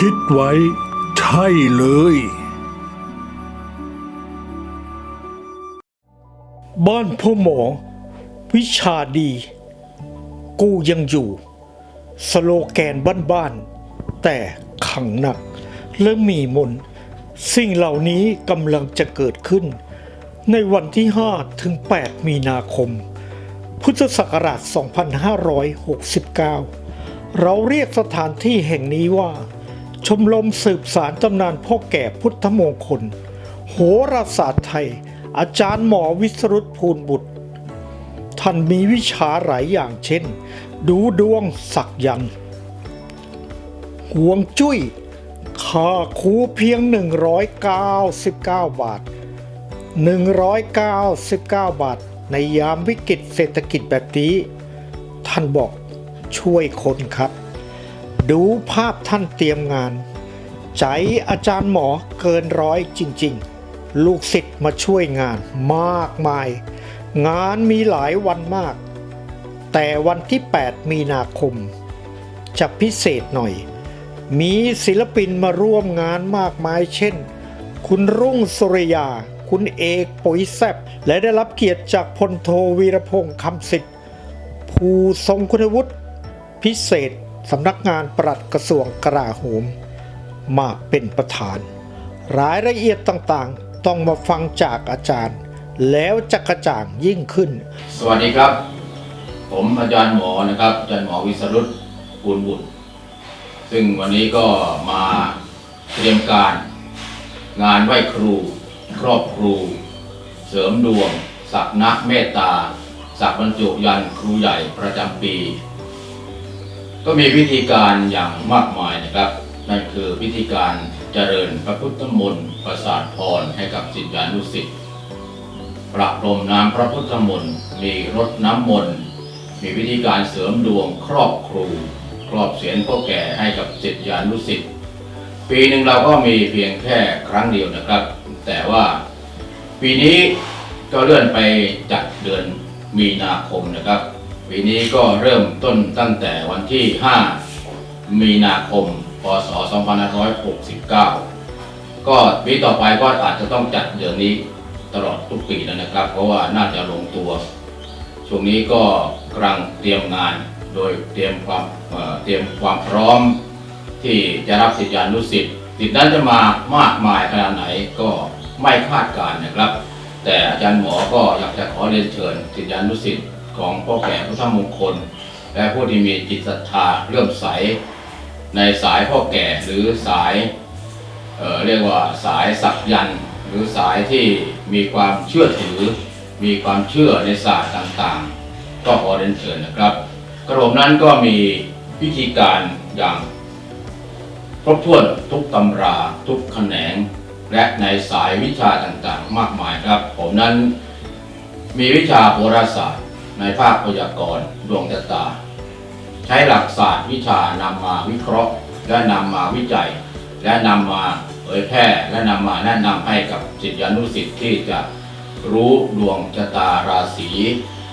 คิดไว้ ใช่เลย บ้านพ่อหมอ วิชาดี กูยังอยู่ สโลแกนบ้านๆแต่ขังหนัก และมีมน สิ่งเหล่านี้กำลังจะเกิดขึ้น ในวันที่ 5 ถึง 8 มีนาคม พุทธศักราช 2569 เราเรียกสถานที่แห่งนี้ว่า ชมรมสืบสารตำนานพ่อแก่พุทธมงคล โหราศาสตร์ไทย อาจารย์หมอวิสรุตภูลบุตร ท่านมีวิชาหลายอย่างเช่น ดูดวงสักยันต์ห่วงจุ้ยค่าคูเพียง 199 บาท 199 บาท ในยามวิกฤตเศรษฐกิจแบบนี้ ท่านบอกช่วยคนครับ ดูภาพท่านเตรียมงาน ใจอาจารย์หมอเกินร้อยจริง ๆ ลูกศิษย์มาช่วยงานมากมาย งานมีหลายวันมาก แต่วันที่ 8 มีนาคม จะพิเศษหน่อย มีศิลปินมาร่วมงานมากมายเช่น คุณรุ่งสุริยา คุณเอกปุ๋ยแซบและได้รับเกียรติจากพลโทวีรพงษ์คำสิทธิ์ ผู้ทรงคุณวุฒิพิเศษ สำนักงานปลัดกระทรวงกลาโหม มาเป็นประธาน รายละเอียดต่างๆ ต้องมาฟังจากอาจารย์ แล้วจะกระจ่างยิ่งขึ้น สวัสดีครับ ผมอาจารย์หมอนะครับอาจารย์หมอวิสรุตปูนบุตร ซึ่งวันนี้ก็มาเตรียมการงานไหว้ครู ครอบครู เสริมดวง สักนักเมตตา สักบรรจุยันครูใหญ่ประจำปี ก็มีพิธีการอย่างมากมายนะครับ นั่นคือพิธีการเจริญพระพุทธมนต์ประสาทพรให้กับศิษยานุศิษย์ประพรมน้ำพระพุทธมนต์มีรดน้ำมนต์มีวิธีการเสริมดวงครอบครู ครอบเสียนพ่อแก่ให้กับศิษยานุศิษย์ปีหนึ่งเราก็มีเพียงแค่ครั้งเดียวนะครับ แต่ว่าปีนี้ก็เลื่อนไปจัดเดือนมีนาคมนะครับ ปีนี้ก็เริ่มต้นตั้งแต่วันที่ 5 มีนาคม พศ 2569 ก็ปีต่อไปก็อาจจะต้องจัดเดือนนี้ตลอดทุกปีแล้วนะครับ เพราะว่าน่าจะลงตัว ช่วงนี้ก็กำลังเตรียมงานโดยเตรียมความเเตรียมความพร้อม ที่จะรับศิษยานุศิษย์ศิษย์นั้นจะมามากมายขนาดไหนก็ไม่คาดการนะครับ แต่อาจารย์หมอก็อยากจะขอเรียนเชิญศิษยานุศิษย์ ของพ่อแก่พุทธมงคล และผู้ที่มีจิตศรัทธาเลื่อมใส ในสายพ่อแก่หรือสายเเรียกว่าสายสักยันหรือสายที่มีความเชื่อถือ มีความเชื่อในศาสตร์ต่างๆ ก็ขอเรียนเชิญนะครับ กระผมนั้นก็มีพิธีการอย่างครบถ้วนทุกตำราทุกแขนง และในสายวิชาต่างๆ มากมายครับ ผมนั้นมีวิชาโหราศาสตร์ ในภาคพยากรณ์ดวงชะตา ใช้หลักศาสตร์วิชานำมาวิเคราะห์ และนำมาวิจัย และนำมาเผยแพร่และนำมาแนะนำให้กับศิษยานุศิษย์ที่จะรู้ดวงชะตาราศี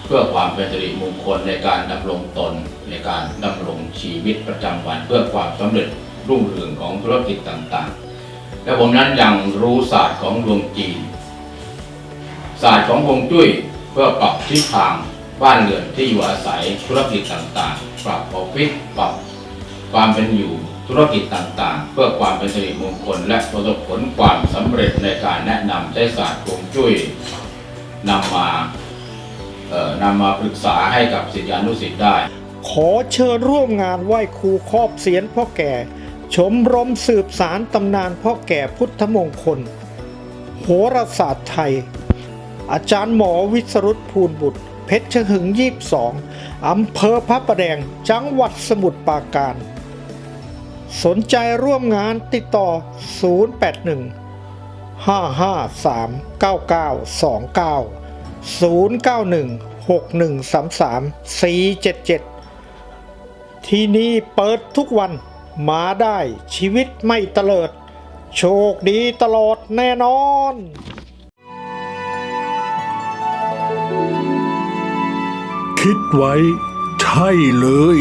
เพื่อความเป็นสิริมงคลในการดำรงตนในการดำรงชีวิตประจำวันเพื่อความสำเร็จรุ่งเรืองของธุรกิจต่างๆ และผมนั้นยังรู้ศาสตร์ของดวงจีน ศาสตร์ของฮวงจุ้ยเพื่อปรับทิศทาง บ้านเรือนที่อยู่อาศัยธุรกิจต่างๆ ปรับออฟฟิศปรับความเป็นอยู่ธุรกิจต่างๆ เพื่อความเป็นสิริมงคล และประสบผลความสำเร็จในการแนะนำใช้ศาสตร์ฮวงจุ้ยนำมาเอ่อนำมาปรึกษาให้กับศิษยานุศิษย์ได้ ขอเชิญร่วมงานไหว้ครูครอบเสียนพ่อแก่ ชมรมสืบสารตำนานพ่อแก่พุทธมงคล โหราศาสตร์ไทย อาจารย์หมอวิสรุตภูลบุตร เพชรหึงยีบสองอำเภอพระประแดง จังหวัดสมุทรปราการ สนใจร่วมงานติดต่อ 081 553 9929 091 6133 477 ที่นี่เปิดทุกวันมาได้ชีวิตไม่เตลิด โชคดีตลอดแน่นอน คิดไว้ ใช่เลย